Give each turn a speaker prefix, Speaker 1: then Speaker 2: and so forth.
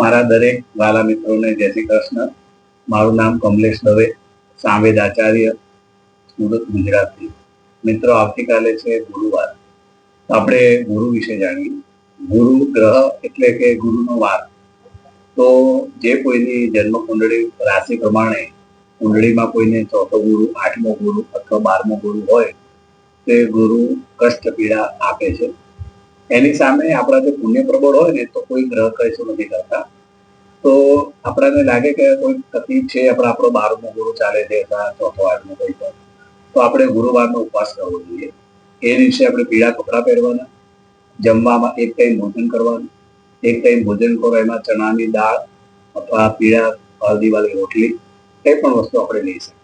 Speaker 1: મારા દરેક વાલા મિત્રોને જય શ્રી કૃષ્ણ. મારું નામ કમલેશ દવે, સાંવેદ આચાર્ય, સુરત, ગુજરાતથી. મિત્રો, આવતીકાલે છે ગુરુવાર. આપણે ગુરુ વિશે જાણીએ. ગુરુ ગ્રહ એટલે કે ગુરુનો વાર. તો જે કોઈની જન્મ કુંડળી રાશિ પ્રમાણે કુંડળીમાં કોઈને ચોથો ગુરુ, આઠમો ગુરુ અથવા બારમો ગુરુ હોય, તે ગુરુ કષ્ટ પીડા આપે છે. એની સામે આપણા જે પુણ્ય પ્રબળ હોય ને, તો કોઈ ગ્રહ કશું નથી કરતા. તો આપણાને લાગે કે કોઈ તકલીફ છે, આપણે આપણો બારમો ગુરુ ચાલે છે ચોથો, આઠમો કઈ પણ. તો આપણે ગુરુવારનો ઉપવાસ કરવો જોઈએ. એ દિવસે આપણે પીળા કપડાં પહેરવાના, જમવામાં એક ટાઈમ ભોજન કરવાનું, એક ટાઈમ ભોજન કરો, એમાં ચણાની દાળ અથવા પીળા હળદીવાળી રોટલી, કંઈ પણ વસ્તુ આપણે લઈ શકીએ.